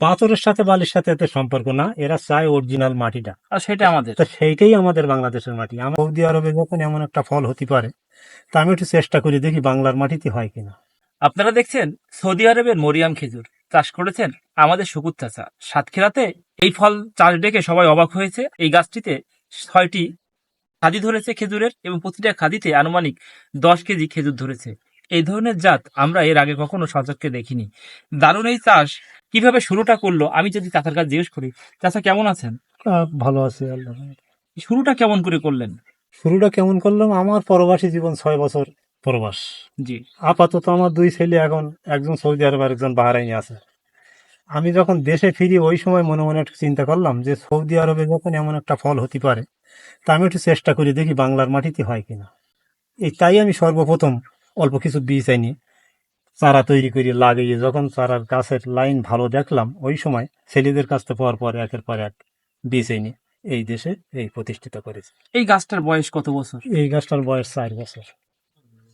পাথরের সাথে বালির সাথে এতে সম্পর্ক না এরা চায় অরিজিনাল মাটিটা। আর সেটা আমাদের। তো সেইটাই আমাদের বাংলাদেশের মাটি। আমার সৌদি আরবে যখন এমন একটা ফল হতে পারে তা আমি একটু চেষ্টা করি দেখি বাংলার মাটিতে হয় কিনা। আপনারা দেখছেন সৌদি আরবের মরিয়াম খেজুর। চাষ করেছেন আমাদের শুকুর চাচা। সাতক্ষীরাতে এই ফল চাষ ডেকে সবাই অবাক হয়েছে। এই গাছটিতে ছয়টি খাদি ধরেছে খেজুরের এবং প্রতিটা খাদিতে আনুমানিক দশ কেজি খেজুর ধরেছে। এই ধরনের জাত আমরা এর আগে কখনো সচককে দেখিনি। দারুণ এই চাষ কীভাবে শুরুটা করল? আমি যদি চাচার কাছে জিজ্ঞেস করি চাচা কেমন আছেন? ভালো আছে আল্লাহ শুরুটা কেমন করে করলেন? শুরুটা কেমন করলাম? আমার পরবাসী জীবন ছয় বছর প্রবাস। জি। আপাতত আমার দুই ছেলে এখন একজন সৌদি আরব আর একজন বাহারাইনে আছে। আমি যখন দেশে ফিরি ওই সময় মনে মনে একটু চিন্তা করলাম যে সৌদি আরবে যখন এমন একটা ফল হতে পারে তা আমি একটু চেষ্টা করি দেখি বাংলার মাটিতে হয় কিনা। এই তাই আমি সর্বপ্রথম অল্প কিছু বীজ আনি। চারা তৈরি করে লাগিয়ে যখন চারার গাছের লাইন ভালো দেখলাম ওই সময় ছেলেদের কাছ থেকে পাওয়ার পর একের পর এক বীজ এনে এই দেশে এই প্রতিষ্ঠিত করেছে। এই গাছটার বয়স কত বছর? এই গাছটার বয়স চার বছর।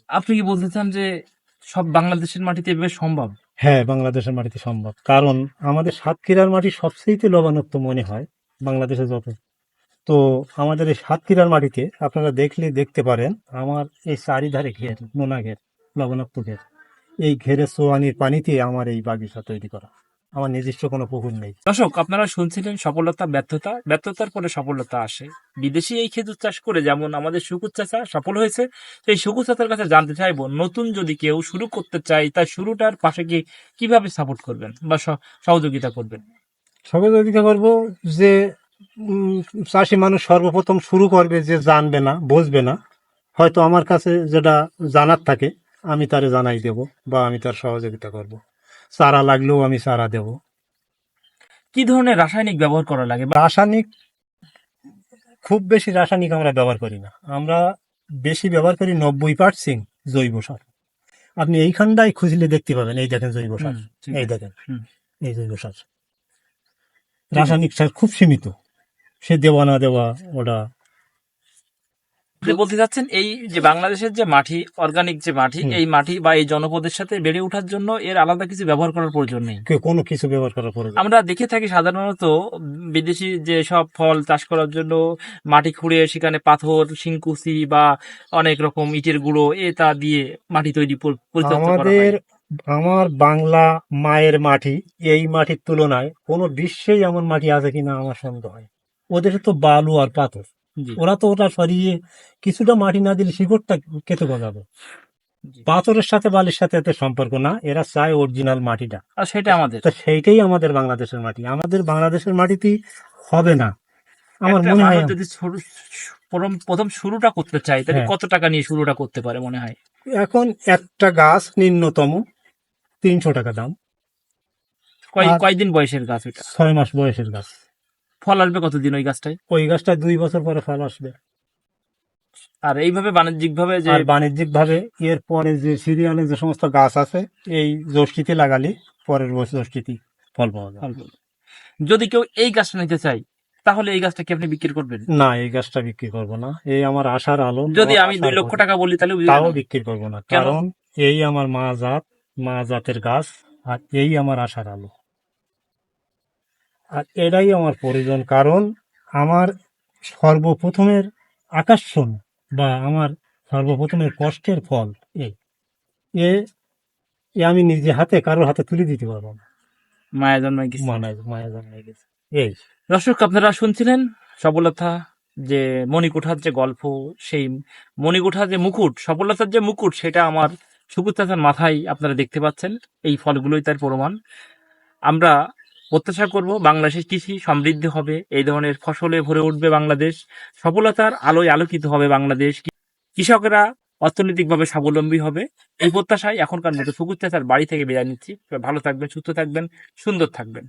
আপনি কি বলতে চান যে সব বাংলাদেশের মাটিতে এভাবে সম্ভব? হ্যাঁ বাংলাদেশের মাটিতে সম্ভব। কারণ আমাদের সাতক্ষীরার মাটি সবচেয়ে লবণাক্ত মনে হয় বাংলাদেশে যত। তো আমাদের এই সাতক্ষীরার মাটিতে আপনারা দেখলে দেখতে পারেন আমার এই চারিধারে ঘের নোনা ঘের লবণাক্ত ঘের। এই ঘেরে সোয়ানির পানিতে আমার এই বাগিচা তৈরি করা। আমার নিজস্ব কোনো পুকুর নেই। দর্শক আপনারা শুনছিলেন সফলতা ব্যর্থতা। ব্যর্থতার পরে সফলতা আসে। বিদেশি এই খেজুর চাষ করে যেমন আমাদের শুকুর চাষা সফল হয়েছে সেই শুকুর চাষার কাছে জানতে চাইব নতুন যদি কেউ শুরু করতে চায় তার শুরুটার পাশে গিয়ে কীভাবে সাপোর্ট করবেন বা সহ- সহযোগিতা করবেন? সহযোগিতা করব যে চাষি মানুষ সর্বপ্রথম শুরু করবে যে জানবে না বুঝবে না। হয়তো আমার কাছে যেটা জানার থাকে আমি তারে জানাই দেব বা আমি তার সহযোগিতা করব। চারা লাগলেও আমি চারা দেব। কি ধরনের রাসায়নিক ব্যবহার করা লাগে? রাসায়নিক খুব বেশি রাসায়নিক আমরা ব্যবহার করি না। আমরা বেশি ব্যবহার করি নব্বই পার্সেন্ট জৈব সার। আপনি এইখানটাই খুঁজলে দেখতে পাবেন। এই দেখেন জৈব সার। এই। দেখেন। এই জৈব সার। রাসায়নিক সার খুব সীমিত। সে দেওয়া না দেওয়া ওটা আপনি বলতে চাচ্ছেন এই যে বাংলাদেশের যে মাটি অর্গানিক যে মাটি এই মাটি বা এই জনপদের সাথে বেড়ে ওঠার জন্য এর আলাদা কিছু ব্যবহার করার প্রয়োজন নেই। কোনো কিছু ব্যবহার করার প্রয়োজন আমরা দেখে থাকি সাধারণত বিদেশি যে সব ফল চাষ করার জন্য মাটি খুঁড়ে সেখানে পাথর শিংকুচি বা অনেক রকম ইটের গুঁড়ো এ তা দিয়ে মাটি তৈরি আমাদের আমার বাংলা মায়ের মাটি এই মাটির তুলনায় কোনো বিশ্বেই এমন মাটি আছে কিনা আমার সন্দেহ হয়। ওদের তো বালু আর পাথর। ওরা তো ওটা সরিয়ে কিছুটা মাটি না দিলে শিকড়টা কেটে গজাবে। পাথরের সাথে বালির সাথে এতে সম্পর্ক না এরা চায় অরিজিনাল মাটিটা। আর সেটা আমাদের। তো সেইটাই আমাদের বাংলাদেশের মাটি। আমাদের বাংলাদেশের মাটিতে হবে না। আমার মনে হয় যদি শুরু- প্রথম- প্রথম শুরুটা করতে চাই তাহলে হ্যাঁ। কত টাকা নিয়ে শুরুটা করতে পারে মনে হয়? এখন একটা গাছ নিম্নতম তিনশো টাকা দাম। কয়দিন বয়সের গাছ এটা? ছয় মাস বয়সের গাছ। ফল আসবে কতদিন ওই গাছটায়? ওই গাছটা দুই বছর পরে ফল আসবে। আর এইভাবে বাণিজ্যিক ভাবে যে বাণিজ্যিক ভাবে এর পরে যে সিরিয়ালে যে সমস্ত গাছ আছে এই জ্যৈষ্ঠীতে লাগালে পরের বছর জ্যৈষ্ঠীতে ফল পাওয়া যায় যদি কেউ এই গাছটা নিতে চাই তাহলে এই গাছটা কি আপনি বিক্রি করবেন? না এই গাছটা বিক্রি করব না। এই আমার আশার আলো। যদি আমি দুই লক্ষ টাকা বলি তাহলে তাও বিক্রি করব না। কারণ এই আমার মা জাত মা জাতের গাছ আর এই আমার আশার আলো। আর এটাই আমার প্রয়োজন কারণ আমার সর্বপ্রথমের আকর্ষণ বা আমার সর্বপ্রথমের কষ্টের ফল এই এ এ আমি নিজে হাতে কারোর হাতে তুলে দিতে পারব না। মায়া জন্মায় গেছে। মায়া জন্মায় গেছে। এই। দর্শক আপনারা শুনছিলেন সফলতা যে মণিকুঠার যে গল্প সেই মণিকুঠার যে মুকুট সফলতার যে মুকুট সেটা আমার সুকুত্তাচার মাথায় আপনারা দেখতে পাচ্ছেন। এই ফলগুলোই তার প্রমাণ। আমরা প্রত্যাশা করব, বাংলাদেশের কৃষি সমৃদ্ধ হবে, এই ধরনের ফসলে ভরে উঠবে বাংলাদেশ, সফলতার আলোয় আলোকিত হবে বাংলাদেশ। কৃষকরা অর্থনৈতিকভাবে স্বাবলম্বী হবে, এই প্রত্যাশায় এখনকার মতো সুকুচ্ছা তার বাড়ি থেকে বিদায় নিচ্ছি। ভালো থাকবেন, সুস্থ থাকবেন, সুন্দর থাকবেন।